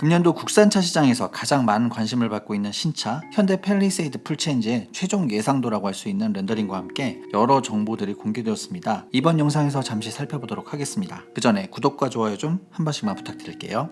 금년도 국산차 시장에서 가장 많은 관심을 받고 있는 신차 현대 펠리세이드 풀체인지의 최종 예상도라고 할 수 있는 렌더링과 함께 여러 정보들이 공개되었습니다. 이번 영상에서 잠시 살펴보도록 하겠습니다. 그 전에 구독과 좋아요 좀 한 번씩만 부탁드릴게요.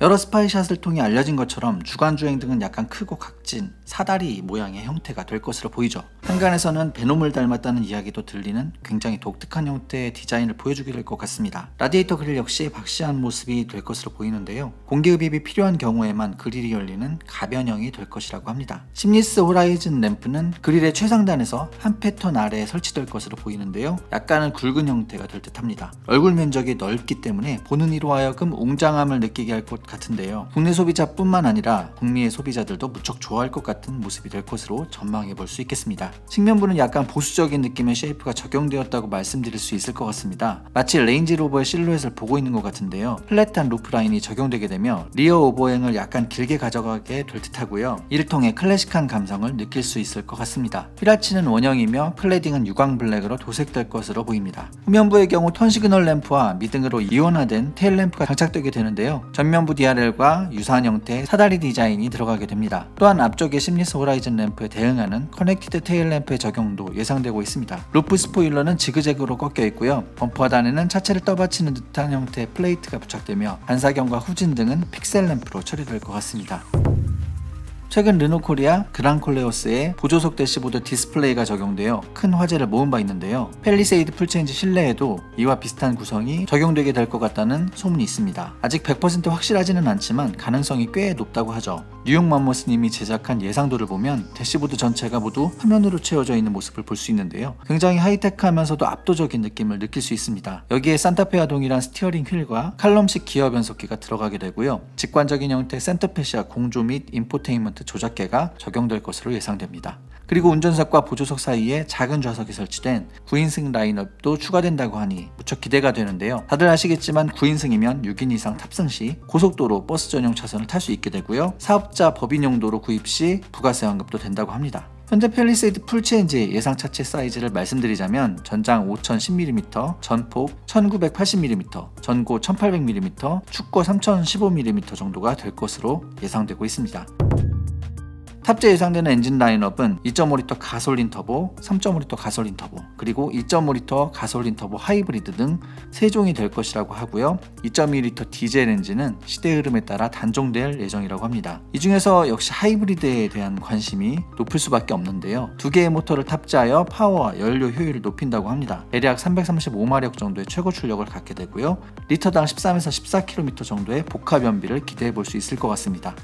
여러 스파이샷을 통해 알려진 것처럼 주간 주행 등은 약간 크고 각진 사다리 모양의 형태가 될 것으로 보이죠. 한간에서는 베놈을 닮았다는 이야기도 들리는 굉장히 독특한 형태의 디자인을 보여주게 될 것 같습니다. 라디에이터 그릴 역시 박시한 모습이 될 것으로 보이는데요. 공기흡입이 필요한 경우에만 그릴이 열리는 가변형이 될 것이라고 합니다. 심리스 호라이즌 램프는 그릴의 최상단에서 한 패턴 아래에 설치될 것으로 보이는데요. 약간은 굵은 형태가 될 듯합니다. 얼굴 면적이 넓기 때문에 보는 이로 하여금 웅장함을 느끼게 할 것 같은데요. 국내 소비자뿐만 아니라 북미의 소비자들도 무척 좋아할 것 같은 모습이 될 것으로 전망해 볼 수 있겠습니다. 측면부는 약간 보수적인 느낌의 쉐이프가 적용되었다고 말씀드릴 수 있을 것 같습니다. 마치 레인지 로버의 실루엣을 보고 있는 것 같은데요. 플랫한 루프 라인이 적용되게 되며 리어 오버행을 약간 길게 가져가게 될 듯하고요. 이를 통해 클래식한 감성을 느낄 수 있을 것 같습니다. 휘라치는 원형이며 클레딩은 유광 블랙으로 도색될 것으로 보입니다. 후면부의 경우 턴 시그널 램프와 미등으로 이온화된 테일 램프가 장착되게 되는데요. 전면부 DRL과 유사한 형태의 사다리 디자인이 들어가게 됩니다. 또한 앞쪽의 심리스 호라이즌 램프에 대응하는 커넥티드 테일 램프의 적용도 예상되고 있습니다. 루프 스포일러는 지그재그로 꺾여 있고요. 범퍼 하단에는 차체를 떠받치는 듯한 형태의 플레이트가 부착되며 반사경과 후진 등은 픽셀 램프로 처리될 것 같습니다. 최근 르노코리아 그랑콜레오스의 보조석 대시보드 디스플레이가 적용되어 큰 화제를 모은 바 있는데요. 펠리세이드 풀체인지 실내에도 이와 비슷한 구성이 적용되게 될 것 같다는 소문이 있습니다. 아직 100% 확실하지는 않지만 가능성이 꽤 높다고 하죠. 뉴욕 맘모스님이 제작한 예상도를 보면 대시보드 전체가 모두 화면으로 채워져 있는 모습을 볼 수 있는데요. 굉장히 하이테크하면서도 압도적인 느낌을 느낄 수 있습니다. 여기에 산타페와 동일한 스티어링 휠과 칼럼식 기어 변속기가 들어가게 되고요. 직관적인 형태 센터페시아 공조 및 인포테인먼트 조작계가 적용될 것으로 예상됩니다. 그리고 운전석과 보조석 사이에 작은 좌석이 설치된 9인승 라인업도 추가된다고 하니 무척 기대가 되는데요. 다들 아시겠지만 9인승이면 6인 이상 탑승 시 고속도로 버스 전용 차선을 탈 수 있게 되고요. 사업자 법인 용도로 구입 시 부가세 환급도 된다고 합니다. 현재 펠리세이드 풀체인지 예상 차체 사이즈를 말씀드리자면 전장 5010mm, 전폭 1980mm, 전고 1800mm, 축고 3015mm 정도가 될 것으로 예상되고 있습니다. 탑재 예상되는 엔진 라인업은 2.5L 가솔린 터보, 3.5L 가솔린 터보, 그리고 2.5L 가솔린 터보 하이브리드 등 3종이 될 것이라고 하고요. 2.2L 디젤 엔진은 시대 흐름에 따라 단종될 예정이라고 합니다. 이 중에서 역시 하이브리드에 대한 관심이 높을 수밖에 없는데요. 두 개의 모터를 탑재하여 파워와 연료 효율을 높인다고 합니다. 대략 335마력 정도의 최고 출력을 갖게 되고요. 리터당 13에서 14km 정도의 복합 연비를 기대해 볼 수 있을 것 같습니다.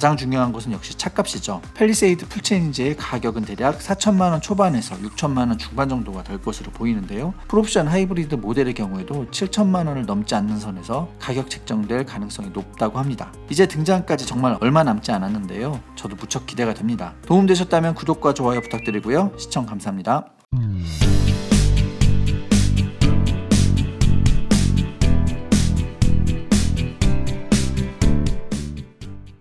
가장 중요한 것은 역시 차값이죠. 펠리세이드 풀체인지의 가격은 대략 4천만 원 초반에서 6천만 원 중반 정도가 될 것으로 보이는데요. 풀옵션 하이브리드 모델의 경우에도 7천만 원을 넘지 않는 선에서 가격 책정될 가능성이 높다고 합니다. 이제 등장까지 정말 얼마 남지 않았는데요. 저도 무척 기대가 됩니다. 도움되셨다면 구독과 좋아요 부탁드리고요. 시청 감사합니다.